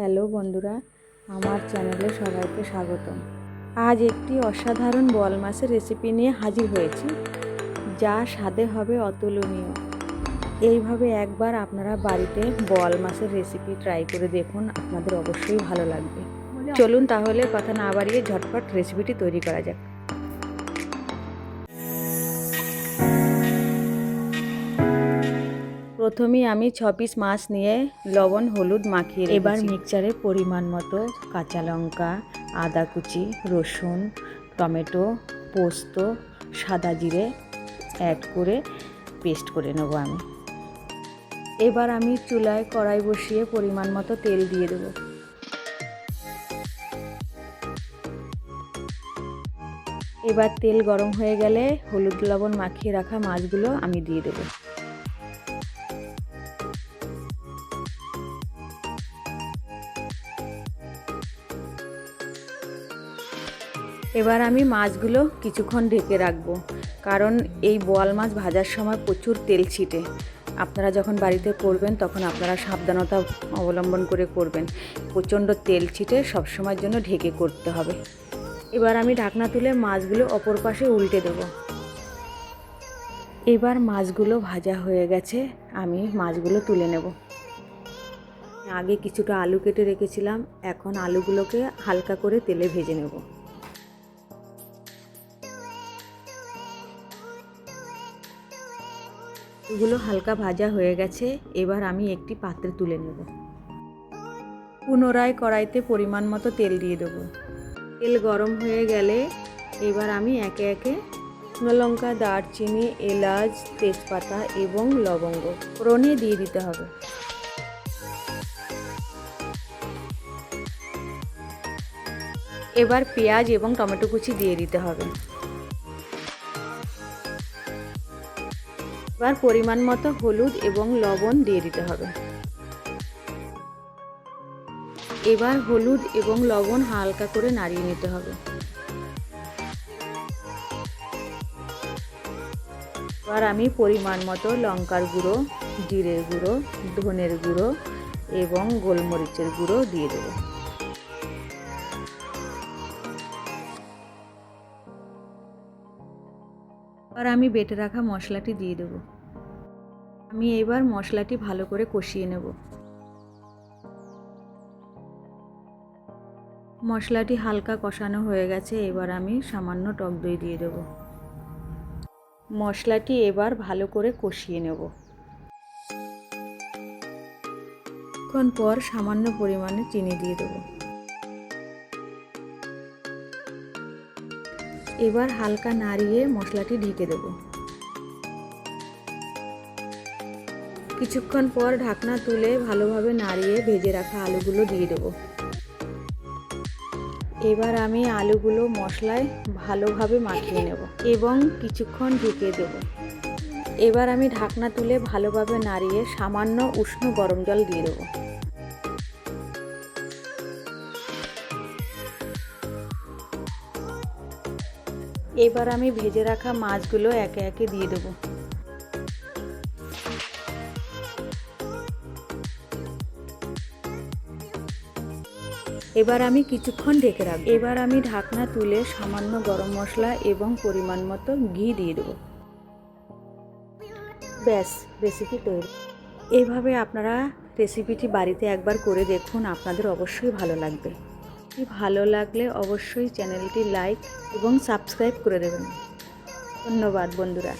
Hello বন্ধুরা, আমার চ্যানেলে সবাইকে স্বাগতম। আজ একটি অসাধারণ বল মাছের রেসিপি নিয়ে হাজির হয়েছি, যা স্বাদে হবে অতুলনীয়। এইভাবে একবার আপনারা বাড়িতে বল মাছের রেসিপি ট্রাই করে দেখুন, আপনাদের অবশ্যই ভালো লাগবে। চলুন তাহলে কথা না বাড়িয়ে ঝটপট রেসিপিটি তৈরি করা যাক। প্রথমেই আমি ছ পিস মাছ নিয়ে লবণ, হলুদ মাখিয়ে এবার মিক্সচারে পরিমাণ মতো কাঁচা লঙ্কা, আদা কুচি, রসুন, টমেটো, পোস্ত, সাদা জিরে অ্যাড করে পেস্ট করে নেব আমি। এবার আমি চুলায় কড়াই বসিয়ে পরিমাণ মতো তেল দিয়ে দেবো। এবার তেল গরম হয়ে গেলে হলুদ লবণ মাখিয়ে রাখা মাছগুলো আমি দিয়ে দেবো। এবার আমি মাছগুলো কিছুক্ষণ ঢেকে রাখব। কারণ এই বোয়াল মাছ ভাজার সময় প্রচুর তেল ছিটে। আপনারা যখন বাড়িতে করবেন, তখন আপনারা সাবধানতা অবলম্বন করে করবেন। প্রচণ্ড তেল ছিটে সবসময়ের জন্য ঢেকে করতে হবে। এবার আমি ঢাকনা তুলে মাছগুলো অপর পাশে উল্টে দেবো। এবার মাছগুলো ভাজা হয়ে গেছে, আমি মাছগুলো তুলে নেব। আগে কিছুটা আলু কেটে রেখেছিলাম, এখন আলুগুলোকে হালকা করে তেলে ভেজে নেব। এগুলো হালকা ভাজা হয়ে গেছে, এবার আমি একটি পাত্রে তুলে নেব। পুনরায় কড়াইতে পরিমাণ মতো তেল দিয়ে দেবো। তেল গরম হয়ে গেলে এবার আমি একে একে শুকনো লঙ্কা, দারচিনি, এলাচ, তেজপাতা এবং লবঙ্গ ফোড়নে দিয়ে দিতে হবে। এবার পেঁয়াজ এবং টমেটো কুচি দিয়ে দিতে হবে। এবার পরিমাণ মতো হলুদ এবং লবণ দিয়ে দিতে হবে। এবার হলুদ এবং লবণ হালকা করে নাড়িয়ে নিতে হবে। এবার আমি পরিমাণ মতো লঙ্কার গুঁড়ো, জিরের গুঁড়ো, ধনের গুঁড়ো এবং গোলমরিচের গুঁড়ো দিয়ে দেবো। এবার আমি বেটে রাখা মশলাটি দিয়ে দেব। আমি এবার মশলাটি ভালো করে কষিয়ে নেব। মশলাটি হালকা কষানো হয়ে গেছে, এবার আমি সামান্য টক দই দিয়ে দেব। মশলাটি এবার ভালো করে কষিয়ে নেব। পর সামান্য পরিমাণে চিনি দিয়ে দেবো। এবার হালকা নাড়িয়ে মশলাটি ঢেকে দেব। কিছুক্ষণ পর ঢাকনা তুলে ভালোভাবে নাড়িয়ে ভেজে রাখা আলুগুলো দিয়ে দেব। এবার আমি আলুগুলো মশলায় ভালোভাবে মাখিয়ে নেব এবং কিছুক্ষণ ঢেকে দেব। এবার আমি ঢাকনা তুলে ভালোভাবে নাড়িয়ে সামান্য উষ্ণ গরম জল দিয়ে দেবো। এবার আমি ভেজে রাখা মাছগুলো একে একে দিয়ে দেবো। এবার আমি কিছুক্ষণ ঢেকে রাখব। এবার আমি ঢাকনা তুলে সামান্য গরম মশলা এবং পরিমাণ মতো ঘি দিয়ে দেবো। ব্যাস রেসিপি তৈরি। এইভাবে আপনারা রেসিপিটি বাড়িতে একবার করে দেখুন, আপনাদের অবশ্যই ভালো লাগবে। ভালো লাগলে অবশ্যই চ্যানেলটি লাইক এবং সাবস্ক্রাইব করে দেবেন। ধন্যবাদ বন্ধুরা।